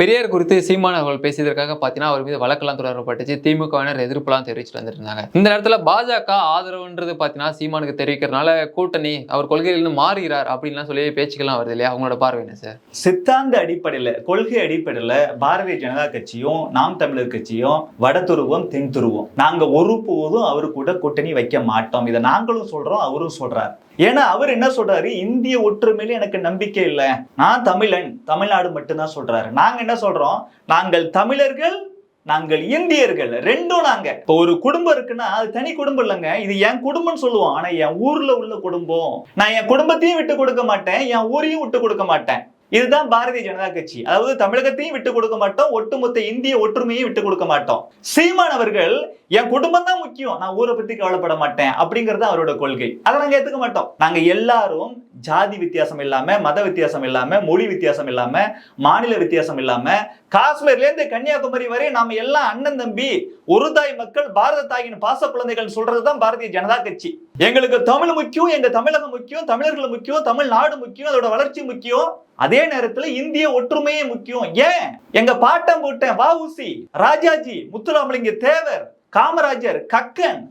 பெரியார் குறித்து சீமான அவர்கள் பேசியதற்காக பார்த்தீங்கன்னா அவர் மீது வழக்கெல்லாம் தொடரப்பட்டுச்சு. திமுகவினர் எதிர்ப்புலாம் தெரிவிச்சுட்டு வந்துருந்தாங்க. இந்த நேரத்தில் பாஜக ஆதரவுன்றது பார்த்தீங்கன்னா சீமானுக்கு தெரிவிக்கிறதுனால கூட்டணி அவர் கொள்கையிலிருந்து மாறுகிறார் அப்படின்லாம் சொல்லி பேச்சுக்கெல்லாம் வருது இல்லையா? அவங்களோட பார்வை என்ன சார்? சித்தாந்த அடிப்படையில் கொள்கை அடிப்படையில் பாரதிய ஜனதா கட்சியும் நாம் தமிழர் கட்சியும் வட துருவம் தென் துருவம். நாங்க ஒருபோதும் அவரு கூட கூட்டணி வைக்க மாட்டோம். இதை நாங்களும் சொல்கிறோம் அவரும் சொல்கிறார் ஏன்னா அவர் என்ன சொல்றாரு? இந்திய ஒற்றுமையில எனக்கு நம்பிக்கை இல்லை. நான் தமிழன். தமிழ்நாடு மட்டும்தான் சொல்றாரு. நாங்க என்ன சொல்றோம்? நாங்கள் தமிழர்கள் நாங்கள் இந்தியர்கள். ரெண்டும் நாங்க. இப்போ ஒரு குடும்பம் இருக்குன்னா அது தனி குடும்பம் இல்லைங்க. இது என் குடும்பம்னு சொல்லுவோம். ஆனா என் ஊர்ல உள்ள குடும்பம். நான் என் குடும்பத்தையும் விட்டு கொடுக்க மாட்டேன். என் ஊரையும் விட்டு கொடுக்க மாட்டேன். இதுதான் பாரதிய ஜனதா கட்சி. அதாவது தமிழகத்தையும் விட்டு கொடுக்க மாட்டோம். ஒட்டுமொத்த இந்திய ஒற்றுமையும் விட்டு கொடுக்க மாட்டோம். சீமான் அவர்கள் என் குடும்பம் தான் முக்கியம். நான் ஊரை பத்தி கவலைப்பட மாட்டேன் அப்படிங்கறது அவரோட கொள்கை. அதை நாங்க ஏத்துக்க மாட்டோம். நாங்க எல்லாரும் ஜாதி வித்தியாசம் இல்லாம மத வித்தியாசம் இல்லாம மொழி வித்தியாசம் இல்லாம மாநில வித்தியாசம் இல்லாம காஷ்மீர்ல இருந்து கன்னியாகுமரி வரை நாம எல்லாம் அண்ணன் தம்பி ஒரு தாய் மக்கள் பாரத தாயின் பாச குழந்தைகள் சொல்றதுதான் பாரதிய ஜனதா கட்சி. எங்களுக்கு தமிழ் முக்கியம் எங்க தமிழகம் முக்கியம் தமிழர்கள் முக்கியம் தமிழ்நாடு முக்கியம் அதோட வளர்ச்சி முக்கியம். அதே நேரத்துல இந்திய ஒற்றுமையே முக்கியம். ஏன்? எங்க பாட்டம் போட்டேன் வஉசி ராஜாஜி முத்துராமலிங்க தேவர் காமராஜர் கக்கன்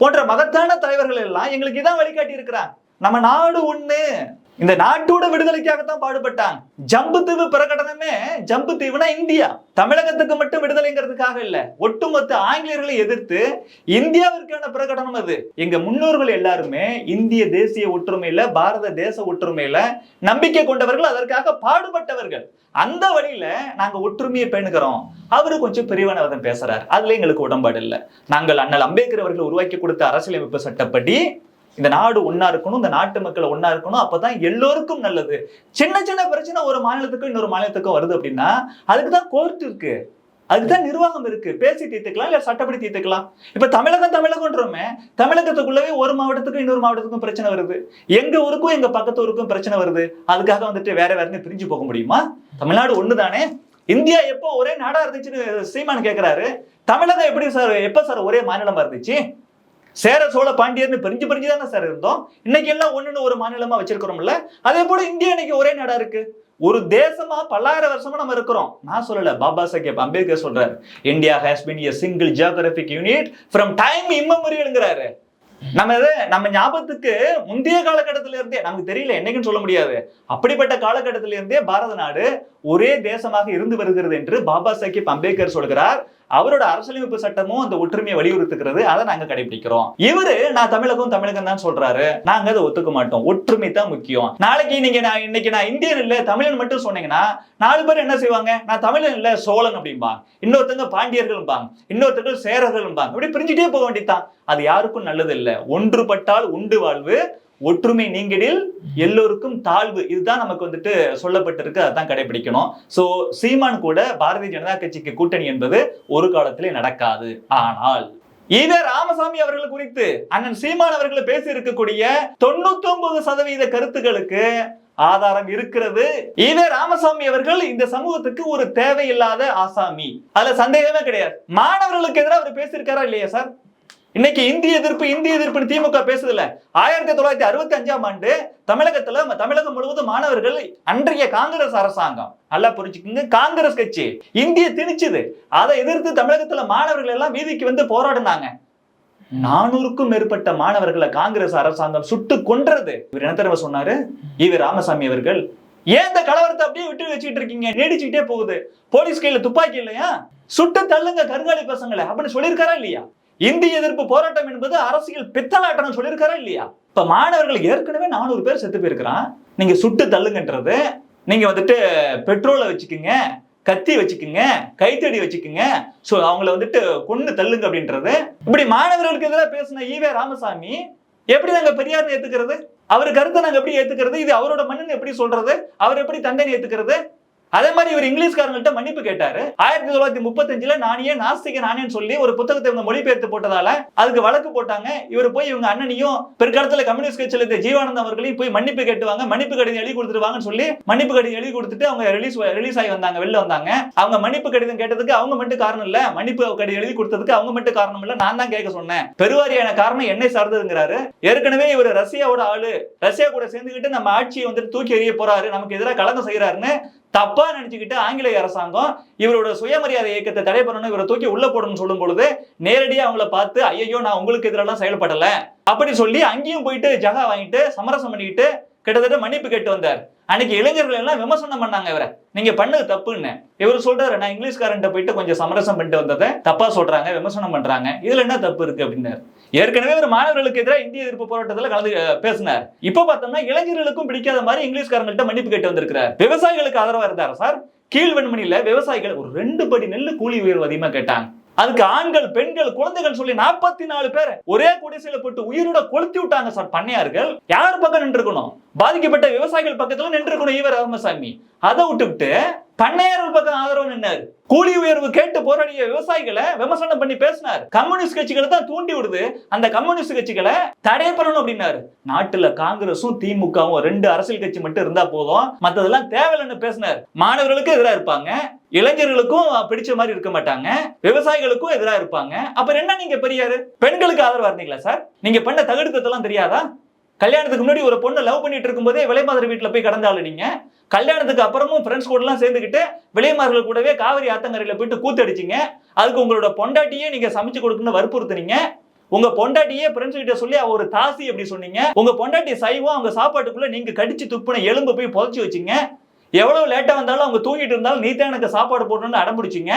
போன்ற மகத்தான தலைவர்கள் எல்லாம் எங்களுக்கு இதான் வழிகாட்டி இருக்கிறாங்க நம்ம நாடு ஒண்ணு. இந்த நாட்டோட விடுதலைக்காகத்தான் பாடுபட்டாங்க ஜம்பு தீவு பிரகடனமே ஜம்பு தீவுனா இந்தியா. தமிழகத்துக்கு மட்டும் விடுதலைங்கிறதுக்காக இல்ல ஒட்டுமொத்த ஆங்கிலேயர்களை எதிர்த்து இந்தியாவிற்கான பிரகடனம் அது. எங்க முன்னோர்கள் எல்லாருமே இந்திய தேசிய ஒற்றுமையில பாரத தேச ஒற்றுமையில நம்பிக்கை கொண்டவர்கள் அதற்காக பாடுபட்டவர்கள். அந்த வழியில நாங்க ஒற்றுமையை பேணுகிறோம். அவரு கொஞ்சம் பிரிவினவாதம் பேசுறாரு. அதுல எங்களுக்கு உடன்பாடு இல்லை. நாங்கள் அண்ணல் அம்பேத்கர் அவர்கள் உருவாக்கி கொடுத்த அரசியலமைப்பு சட்டப்படி இந்த நாடு ஒன்னா இருக்கணும் இந்த நாட்டு மக்கள் ஒன்னா இருக்கணும் அப்பதான் எல்லோருக்கும் நல்லது. சின்ன சின்ன பிரச்சனை ஒரு மாநிலத்துக்கும் இன்னொரு மாநிலத்துக்கும் வருது அப்படின்னா அதுக்கு தான் கோர்ட் இருக்கு. அதுதான் நிர்வாகம் இருக்கு. பேசி தீர்த்துக்கலாம் இல்ல சட்டப்படி தீர்த்துக்கலாம். இப்ப தமிழகம் தமிழகம்ன்றோமே தமிழகத்துக்குள்ளவே ஒரு மாவட்டத்துக்கும் இன்னொரு மாவட்டத்துக்கும் பிரச்சனை வருது. எங்க ஊருக்கும் எங்க பக்கத்து ஊருக்கும் பிரச்சனை வருது. அதுக்காக வந்துட்டு வேற வேறன்னு பிரிஞ்சு போக முடியுமா? தமிழ்நாடு ஒண்ணுதானே? இந்தியா எப்போ ஒரே நாடா இருந்துச்சுன்னு சீமான் கேட்கிறாரு தமிழகம் எப்படி சார் எப்ப சார் ஒரே மாநிலமா இருந்துச்சு? சேர சோழ பாண்டியர்னு பிரிஞ்சு பிரிஞ்சு தானே சார் இருந்தோம். இன்னைக்கு எல்லாம் ஒண்ணுன்னு ஒரு மாநிலமா வச்சிருக்கிறோம்ல. அதே போல இந்தியா இன்னைக்கு ஒரே நாடா இருக்கு. ஒரு தேசமா பல்லாயிரம் வருஷமா நம்ம இருக்கிறோம். நான் சொல்லல பாபா சாஹேப் அம்பேத்கர் சொல்றாரு India has been a single geographic unit from time இம்மமரியல்ங்கிறாரு நம்ம இது நம்ம ஞாபகத்துக்கு முந்தைய காலகட்டத்தில இருந்தே நமக்கு தெரியல என்னைக்குன்னு சொல்ல முடியாது. அப்படிப்பட்ட காலகட்டத்தில இருந்தே பாரத நாடு ஒரே தேசமாக இருந்து வருகிறது என்று பாபா சாஹேப் அம்பேத்கர் சொல்கிறார். அவரோட அரசியலமைப்பு சட்டமும் அந்த ஒற்றுமையை வலியுறுத்துகிறது. அதை நாங்க கடைபிடிக்கிறோம். இவரு நான் தமிழகம் தமிழகம் தான் சொல்றாரு. நாங்க அதை ஒத்துக்க மாட்டோம். ஒற்றுமை தான் முக்கியம். நாளைக்கு நீங்க நான் இன்னைக்கு நான் இந்தியன் இல்ல தமிழன் மட்டும் சொன்னீங்கன்னா நாலு பேர் என்ன செய்வாங்க? நான் தமிழன் இல்ல சோழன் அப்படிம்பாங்க. இன்னொருத்தங்க பாண்டியர்கள்பாங்க இன்னொருத்தங்க சேரர்கள்பாங்க இப்படி பிரிஞ்சுட்டே போக வேண்டியதுதான். அது யாருக்கும் நல்லது இல்லை ஒன்றுபட்டால் உண்டு வாழ்வு ஒற்றுமை நீங்கிடில் எல்லோருக்கும் தாழ்வு. இதுதான் நமக்கு வந்துட்டு சொல்லப்பட்டிருக்கு. அதான் கடைபிடிக்கணும். சோ சீமான் கூட பாரதிய ஜனதா கட்சிக்கு கூட்டணி என்பது ஒரு காலத்திலே நடக்காது. ஆனால் இதே ராமசாமி அவர்கள் குறித்து அண்ணன் சீமான் அவர்கள் பேசி இருக்கக்கூடிய தொண்ணூத்தி ஒன்பது சதவீத கருத்துக்களுக்கு ஆதாரம் இருக்கிறது. இதே ராமசாமி அவர்கள் இந்த சமூகத்துக்கு ஒரு தேவையில்லாத ஆசாமி. அதுல சந்தேகமே கிடையாது. மாணவர்களுக்கு எதிராக அவர் பேசியிருக்காரா இல்லையா சார்? இன்னைக்கு இந்திய எதிர்ப்பு இந்திய எதிர்ப்புன்னு திமுக பேசுதுல ஆயிரத்தி தொள்ளாயிரத்தி அறுபத்தி அஞ்சாம் ஆண்டு தமிழகத்துல தமிழகம் முழுவதும் மாணவர்கள் அன்றைய காங்கிரஸ் அரசாங்கம். நல்லா புரிஞ்சுக்கோங்க. காங்கிரஸ் கட்சி. இந்திய திணிச்சுது. அதை எதிர்த்து தமிழகத்துல மாணவர்கள் எல்லாம் வீதிக்கு வந்து போராடினாங்க. நானூறுக்கும் மேற்பட்ட மாணவர்களை காங்கிரஸ் அரசாங்கம் சுட்டு கொன்றது. இவர் என்ன தெரியுமா சொன்னாரு? இவர் ராமசாமி அவர்கள். ஏன் இந்த கலவரத்தை அப்படியே விட்டு வச்சுக்கிட்டு இருக்கீங்க? நீடிச்சுக்கிட்டே போகுது. போலீஸ் கையில துப்பாக்கி இல்லையா? சுட்டு தள்ளுங்க கருங்காலி பசங்களை. அப்படின்னு சொல்லியிருக்காரா இல்லையா? இந்திய எதிர்ப்பு போராட்டம் என்பது அரசியல் பித்தலாட்டம் சொல்லியிருக்காரா இல்லையா? இப்ப மாணவர்கள் ஏற்கனவே நானூறு பேர் செத்து போயிருக்கிறான். நீங்க சுட்டு தள்ளுங்கன்றது நீங்க வந்துட்டு பெட்ரோலை வச்சுக்கோங்க கத்தி வச்சுக்கோங்க கைத்தடி வச்சுக்குங்க ஸோ அவங்கள வந்துட்டு கொண்டு தள்ளுங்க அப்படின்றது. இப்படி மாணவர்களுக்கு எதிராக பேசின ஈவே ராமசாமி எப்படி நாங்க பெரியார் ஏத்துக்கிறது? அவர் கருத்தை நாங்க எப்படி ஏத்துக்கிறது? இது அவரோட மண்ணுன்னு எப்படி சொல்றது? அவர் எப்படி தண்டனை ஏத்துக்கிறது? அதே மாதிரி இவர் இங்கிலீஷ்காரங்கள்ட்ட மன்னிப்பு கேட்டாரு. ஆயிரத்தி தொள்ளாயிரத்தி முப்பத்தஞ்சுல நானே நாஸ்திக நானேன்னு சொல்லி ஒரு புத்தகத்தை இவங்க மொழிபெயர்த்து போட்டதால அதுக்கு வழக்கு போட்டாங்க. இவர் போய் இவங்க அண்ணனையும் பிற்காலத்துல கம்யூனிஸ்ட் கட்சியில இருந்த ஜீவானந்தம் அவர்களையும் போய் மன்னிப்பு கேட்டுவாங்க. மன்னிப்பு கடிதம் எழுதி கொடுத்துருவாங்கன்னு சொல்லி மன்னிப்பு கடிதம் எழுதி கொடுத்துட்டு அவங்க ரிலீஸ் ரிலீஸ் ஆகி வந்தாங்க வெளில வந்தாங்க. அவங்க மன்னிப்பு கடிதம் கேட்டதுக்கு அவங்க மட்டும் காரணம் இல்ல. மன்னிப்பு கடிதம் எழுதி கொடுத்ததுக்கு அவங்க மட்டும் காரணம் இல்ல. நான் தான் கேட்க சொன்னேன். பெருவாரியான காரணம் என்னை சார்ந்ததுங்கிறாரு. ஏற்கனவே இவர் ரஷ்யாவோட ஆளு. ரஷ்யா கூட சேர்ந்துக்கிட்டு நம்ம ஆட்சியை வந்துட்டு தூக்கி எறிய போறாரு. நமக்கு எதிராக கலந்து செய்யறாருன்னு தப்பா நினைச்சுக்கிட்டு ஆங்கிலேய அரசாங்கம் இவரோட சுயமரியாதை இயக்கத்தை தடை பண்ணணும் இவரை தூக்கி உள்ள போடணும்னு சொல்லும் பொழுது நேரடியா அவங்கள பார்த்து ஐயோ நான் உங்களுக்கு எதிரெல்லாம் செயல்படல அப்படி சொல்லி அங்கேயும் போயிட்டு ஜகா வாங்கிட்டு சமரசம் பண்ணிக்கிட்டு கிட்டத்தட்ட மன்னிப்பு கேட்டு வந்தார். அன்னைக்கு இளைஞர்கள் எல்லாம் விமர்சனம் பண்ணாங்க இவரை. நீங்க பண்ணது தப்புன்னு. இவர் சொல்றாரு நான் இங்கிலீஷ்காரன்ட்ட போயிட்டு கொஞ்சம் சமரசம் பண்ணிட்டு வந்ததை தப்பா சொல்றாங்க விமர்சனம் பண்றாங்க. இதுல என்ன தப்பு இருக்கு? அப்படின்னாரு. ஏற்கனவே ஒரு மாணவர்களுக்கு எதிராக இந்திய எதிர்ப்பு போராட்டத்தில் கலந்து பேசினார். இப்ப பார்த்தோம்னா இளைஞர்களுக்கும் பிடிக்காத மாதிரி இங்கிலீஷ்காரங்கள்ட்ட மன்னிப்பு கேட்டு வந்திருக்கிறார். விவசாயிகளுக்கு ஆதரவா இருந்தார் சார்? கீழ்வெண்மணியில விவசாயிகள் ஒரு ரெண்டு படி நெல்லு கூலி உயர்வு அதிகமா கேட்டாங்க. அதுக்கு ஆண்கள் பெண்கள் குழந்தைகள் சொல்லி நாற்பத்தி நாலு பேர் ஒரே குடிசையில போட்டு உயிரோட கொளுத்தி விட்டாங்க சார் பண்ணையார்கள். யார் பக்கம் நின்றுக்கணும் பாதிக்கப்பட்ட விவசாயிகள் பக்கத்துல நின்று இருக்கணும் ஈவர் ராமசாமி. அதை விட்டுவிட்டு பண்ணையார்கள் பக்கம் ஆதரவு நின்னாரு. கூலி உயர்வு கேட்டு போராடிய விவசாயிகளை விமர்சனம் பண்ணி பேசினார். கம்யூனிஸ்ட் கட்சிகளை தான் தூண்டி விடுது. அந்த கம்யூனிஸ்ட் கட்சிகளை தடை பண்ணணும் அப்படின்னாரு. நாட்டுல காங்கிரஸும் திமுகவும் ரெண்டு அரசியல் கட்சி மட்டும் இருந்தா போதும். மத்ததெல்லாம் தேவையில்லைன்னு பேசினார். மாணவர்களுக்கு எதிராக இருப்பாங்க. இளைஞர்களுக்கும் பிடிச்ச மாதிரி இருக்க மாட்டாங்க. விவசாயிகளுக்கும் எதிராக இருப்பாங்க. அப்புறம் என்ன நீங்க பெரியாரு? பெண்களுக்கு ஆதரவா இருந்தீங்களா சார்? நீங்க பண்ண தகுடுத்ததெல்லாம் தெரியாதா? கல்யாணத்துக்கு முன்னாடி ஒரு பொண்ணு லவ் பண்ணிட்டு இருக்கும்போதே விலைமாதர் வீட்டில் போய் கடந்தாலும் நீங்க. கல்யாணத்துக்கு அப்புறமும் ஃப்ரெண்ட்ஸ் கூடலாம் சேர்ந்துக்கிட்டு வெளியமார்கள் கூடவே காவிரி ஆத்தங்கரையில் போயிட்டு கூத்தடிச்சிங்க. அதுக்கு உங்களோட பொண்டாட்டியே நீங்கள் சமைச்சு கொடுக்கணும்னு வற்புறுத்துனீங்க. உங்க பொண்டாட்டியே ஃப்ரெண்ட்ஸ் கிட்ட சொல்லி அவர் ஒரு தாசி அப்படி சொன்னீங்க. உங்க பொண்டாட்டி சைவம் அவங்க சாப்பாட்டுக்குள்ள நீங்க கடிச்சு துப்புன எலும்பு போய் புதைச்சி வச்சிங்க. எவ்வளவு லேட்டா வந்தாலும் அவங்க தூங்கிட்டு இருந்தாலும் நீ தான் எனக்கு சாப்பாடு போடணும்னு அடம்பிடிச்சிங்க.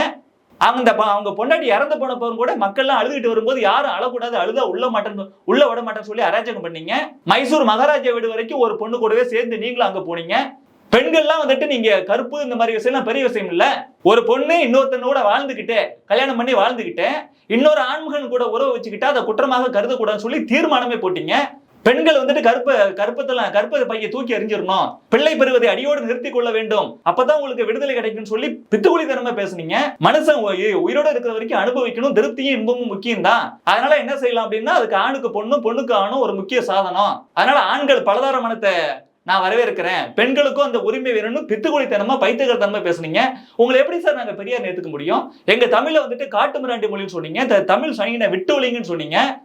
அவங்க ப- அவங்க பொண்டாட்டி இறந்து போன போகும் கூட மக்கள்லாம் அழுதுகிட்டு வரும்போது யாரும் அழக்கூடாது அழுதா உள்ள மாட்டேன்னு உள்ள விட மாட்டேன்னு சொல்லி அராஜகம் பண்ணீங்க. மைசூர் மகாராஜா வீடு வரைக்கும் ஒரு பொண்ணு கூடவே சேர்ந்து நீங்களும் அங்க போனீங்க. பெண்கள்லாம் வந்துட்டு நீங்க கருப்பு இந்த மாதிரி விஷயம்லாம் பெரிய விஷயம் இல்ல. ஒரு பொண்ணு இன்னொருத்தனோட வாழ்ந்துகிட்டு கல்யாணம் பண்ணி வாழ்ந்துகிட்டு இன்னொரு ஆண்மகன் கூட உறவு வச்சுக்கிட்டு அதை குற்றமாக கருதக்கூடாதுன்னு சொல்லி தீர்மானமே போட்டீங்க. பெண்கள் வந்துட்டு கருப்ப கருப்பத்துல கருப்ப பைய தூக்கி எறிஞ்சிடணும். பிள்ளை பெறுவதை அடியோடு நிறுத்தி கொள்ள வேண்டும். அப்பதான் உங்களுக்கு விடுதலை கிடைக்கும்னு சொல்லி பித்துக்குளித்தனமா பேசுனீங்க. மனுஷன் உயி- உயிரோட இருக்கிற வரைக்கும் அனுபவிக்கணும். திருப்தியும் இன்பமும் முக்கியம் தான். அதனால என்ன செய்யலாம் அப்படின்னா அதுக்கு ஆணுக்கு பொண்ணும் பொண்ணுக்கு ஆணும் ஒரு முக்கிய சாதனம். அதனால ஆண்கள் பலதார மனத்தை நான் வரவேற்கிறேன். பெண்களுக்கும் அந்த உரிமை வேணும்னு பித்துக்குழித்தனமா பைத்தியகரத்தனமா பேசுனீங்க. உங்களை எப்படி சார் நாங்க பெரியார் ஏத்துக்க முடியும்? எங்க தமிழ்ல வந்துட்டு காட்டு மிராண்டி மொழின்னு சொன்னீங்க. த- தமிழ் சனியினை விட்டு ஒழிங்கன்னு சொன்னீங்க.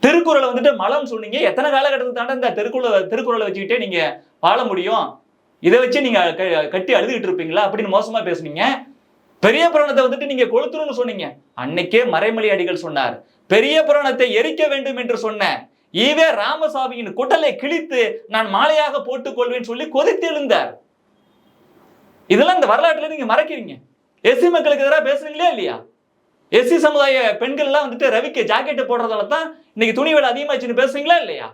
திருக்குறளை வந்துட்டு மலம் சொன்னீங்க. எத்தனை காலகட்டத்தை தாண்ட இந்த திருக்குறளை திருக்குறளை வச்சுக்கிட்டே நீங்க வாழ முடியும்? இதை வச்சு நீங்க க- கட்டி அழுதுகிட்டு இருப்பீங்களா? அப்படின்னு மோசமா பேசுனீங்க. பெரிய புராணத்தை வந்துட்டு நீங்க கொளுத்துருன்னு சொன்னீங்க. அன்னைக்கே மறைமொழி அடிகள் சொன்னார். பெரிய புராணத்தை எரிக்க வேண்டும் என்று சொன்ன ஈவே ராமசாமியின் குடலை கிழித்து நான் மாலையாக போட்டுக் கொள்வேன் சொல்லி கொதித்து எழுந்தார். இதெல்லாம் இந்த வரலாற்றுல நீங்க மறைக்கிறீங்க. எஸ்சி மக்களுக்கு எதிராக பேசுறீங்களா இல்லையா? எஸ்சி சமுதாய பெண்கள் எல்லாம் வந்துட்டு ரவிக்கு ஜாக்கெட் போடுறதால தான் இன்னைக்கு துணி விலை அதிகமாச்சுன்னு பேசுறீங்களா இல்லையா?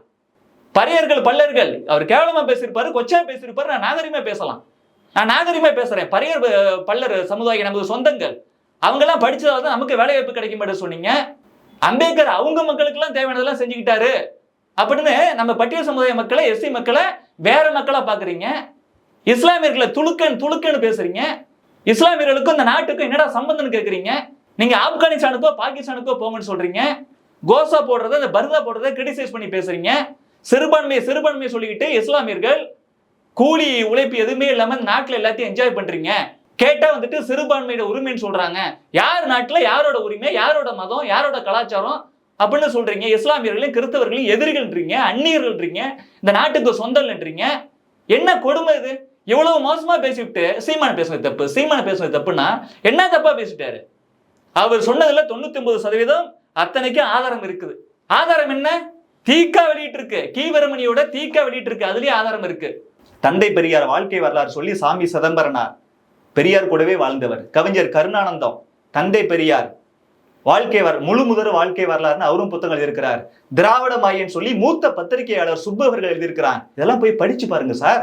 பரியர்கள் பல்லர்கள் அவர் கேவலமா பேசியிருப்பாரு கொச்சா பேசியிருப்பாரு நான் நாகரிகமா பேசலாம். நான் நாகரிகமா பேசுறேன். பரியர் பல்லர் சமுதாய நமது சொந்தங்கள். அவங்க எல்லாம் படிச்சதால தான் நமக்கு வேலை வாய்ப்பு கிடைக்க மாட்டேன்னு சொன்னீங்க. அம்பேத்கர் அவங்க மக்களுக்கெல்லாம் தேவையானதெல்லாம் செஞ்சுக்கிட்டாரு. அப்படின்னு நம்ம பட்டியல் சமுதாய மக்களை எஸ்சி மக்களை வேற மக்களாக பார்க்குறீங்க இஸ்லாமியர்களை துளுக்கன் துளுக்கன்னு பேசுறீங்க. இஸ்லாமியர்களுக்கும் இந்த நாட்டுக்கும் என்னடா சம்பந்தம்னு கேட்குறீங்க நீங்கள் ஆப்கானிஸ்தானுக்கோ பாகிஸ்தானுக்கோ போங்கன்னு சொல்கிறீங்க கோசா போடுறத இந்த பர்தா போடுறத கிரிட்டிசைஸ் பண்ணி பேசுறீங்க. சிறுபான்மையை சிறுபான்மையை சொல்லிக்கிட்டு இஸ்லாமியர்கள் கூலி உழைப்பு எதுவுமே இல்லாமல் நாட்டில் எல்லாத்தையும் என்ஜாய் பண்ணுறீங்க கேட்டா வந்துட்டு சிறுபான்மையோட உரிமைன்னு சொல்றாங்க. யார் நாட்டில் யாரோட உரிமை யாரோட மதம் யாரோட கலாச்சாரம் அப்படின்னு சொல்றீங்க. இஸ்லாமியர்களையும் கிறிஸ்தவர்களையும் எதிரிகள்ன்றீங்க அந்நியர்கள்ன்றீங்க இந்த நாட்டுக்கு சொந்தம்ன்றீங்க என்ன கொடுமை இது? இவ்வளவு மோசமா பேசிவிட்டு சீமான பேசுனது தப்பு. சீமான பேசுனது தப்புன்னா என்ன தப்பா பேசிட்டாரு? அவர் சொன்னதுல தொண்ணூத்தி ஒன்பது சதவீதம் அத்தனைக்கும் ஆதாரம் இருக்குது. ஆதாரம் என்ன? தீக்கா வெளியிட்டு இருக்கு கீவரமணியோட தீக்கா வெளியிட்டு இருக்கு அதுலயே ஆதாரம் இருக்கு. தந்தை பெரியார் வாழ்க்கை வரலாறு சொல்லி சாமி சிதம்பரனார் பெரியார் கூடவே வாழ்ந்தவர். கவிஞர் கருணானந்தம் தந்தை பெரியார். வாழ்க்கை வர முழு முதல் வாழ்க்கை வரலாறுன்னு அவரும் புத்தகங்கள் இருக்கிறார் திராவிட மாயன் சொல்லி மூத்த பத்திரிகையாளர் சுப்பு அவர்கள் இதெல்லாம் போய் படிச்சு பாருங்க சார்.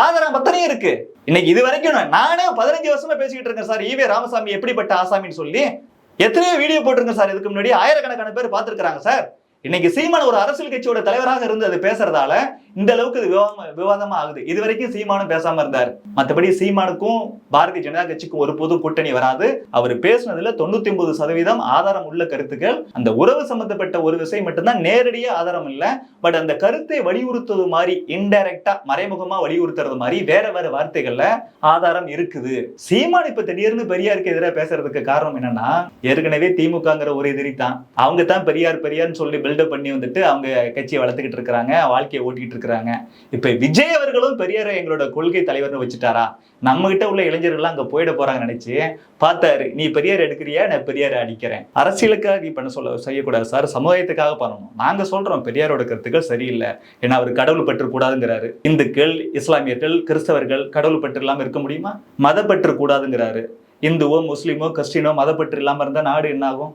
ஆதாரம் பத்தனையும் இருக்கு. இன்னைக்கு இது வரைக்கும் நான் நானே பதினஞ்சு வருஷமா பேசிக்கிட்டு இருக்கேன் சார். ஈவே ராமசாமி எப்படிப்பட்ட ஆசாமின்னு சொல்லி எத்தனையோ வீடியோ போட்டிருக்கேன் சார். இதுக்கு முன்னாடி ஆயிரக்கணக்கான பேர் பார்த்துருக்காங்க சார். இன்னைக்கு சீமான் ஒரு அரசியல் கட்சியோட தலைவராக இருந்து அது பேசுறதால இந்த அளவுக்கு இது விவாதமா விவாதமா ஆகுது. இது வரைக்கும் சீமானும் பேசாம இருந்தார். மற்றபடி சீமானுக்கும் பாரதிய ஜனதா கட்சிக்கும் ஒரு பொது கூட்டணி வராது. அவர் பேசுனதுல தொண்ணூத்தி ஒன்பது சதவீதம் ஆதாரம் உள்ள கருத்துக்கள். அந்த உறவு சம்பந்தப்பட்ட ஒரு விஷயம் மட்டும்தான் நேரடியா ஆதாரம் இல்லை. பட் அந்த கருத்தை வலியுறுத்துவது மாதிரி இன்டைரக்டா மறைமுகமா வலியுறுத்துறது மாதிரி வேற வேற வார்த்தைகள்ல ஆதாரம் இருக்குது. சீமான் இப்ப திடீர்னு பெரியாருக்கு எதிராக பேசுறதுக்கு காரணம் என்னன்னா ஏற்கனவே திமுகங்கிற ஒரு எதிரி தான். அவங்க தான் பெரியார் பெரியார்னு சொல்லி பில்டப் பண்ணி வந்துட்டு அவங்க கட்சியை வளர்த்துக்கிட்டு இருக்கிறாங்க வாழ்க்கையை ஓட்டிக்கிட்டு இருக்கிறாங்க. இப்போ விஜய் அவர்களும் பெரியாரை எங்களோட கொள்கை தலைவர்னு வச்சுட்டாரா? நம்ம கிட்ட உள்ள இளைஞர்கள்லாம் அங்கே போயிட போறாங்க நினைச்சு பார்த்தாரு. நீ பெரியார் எடுக்கிறியா? நான் பெரியாரை அடிக்கிறேன். அரசியலுக்காக நீ பண்ண சொல்ல செய்யக்கூடாது சார். சமுதாயத்துக்காக பண்ணணும். நாங்கள் சொல்றோம் பெரியாரோட கருத்துக்கள் சரியில்லை. ஏன்னா அவர் கடவுள் பற்று கூடாதுங்கிறாரு இந்துக்கள் இஸ்லாமியர்கள் கிறிஸ்தவர்கள் கடவுள் பற்று இல்லாமல் இருக்க முடியுமா? மதப்பற்று கூடாதுங்கிறாரு. இந்துவோ முஸ்லீமோ கிறிஸ்டினோ மதப்பற்று இல்லாமல் இருந்தால் நாடு என்ன ஆகும்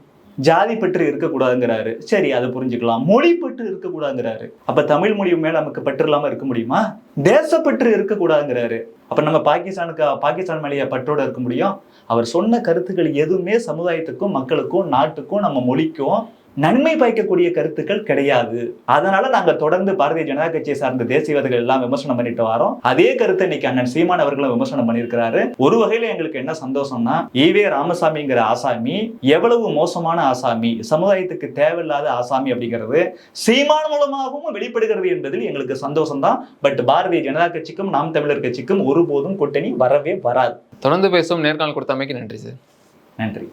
ஜாதி பற்று இருக்கக்கூடாதுங்கிறாரு. சரி அதை புரிஞ்சுக்கலாம். மொழி பற்று இருக்கக்கூடாதுங்கிறாரு. அப்ப தமிழ் மொழி மேல நமக்கு பற்று இல்லாம இருக்க முடியுமா? தேசப்பற்று இருக்கக்கூடாதுங்கிறாரு. அப்ப நம்ம பாகிஸ்தானுக்கு பாகிஸ்தான் மேலேயே பற்றோட இருக்க முடியும்? அவர் சொன்ன கருத்துக்கள் எதுவுமே சமுதாயத்துக்கும் மக்களுக்கும் நாட்டுக்கும் நம்ம மொழிக்கும் நன்மை பயக்கக்கூடிய கருத்துக்கள் கிடையாது. அதனால நாங்க தொடர்ந்து பாரதிய ஜனதா கட்சியை சார்ந்த தேசியவாதிகள் எல்லாம் விமர்சனம் பண்ணிட்டு வரோம். அதே கருத்தை இன்னைக்கு அண்ணன் சீமான் அவர்களும் விமர்சனம் பண்ணியிருக்கிறாரு. ஒரு வகையில எங்களுக்கு என்ன சந்தோஷம்னா ஈவே ராமசாமிங்கிற ஆசாமி எவ்வளவு மோசமான ஆசாமி சமுதாயத்துக்கு தேவையில்லாத ஆசாமி அப்படிங்கிறது சீமான் மூலமாகவும் வெளிப்படுகிறது என்பதில் எங்களுக்கு சந்தோஷம் தான் பட் பாரதிய ஜனதா கட்சிக்கும் நாம் தமிழர் கட்சிக்கும் ஒருபோதும் கூட்டணி வரவே வராது. தொடர்ந்து பேசும் நேர்காணல் கொடுத்தமைக்கு நன்றி சார். நன்றி.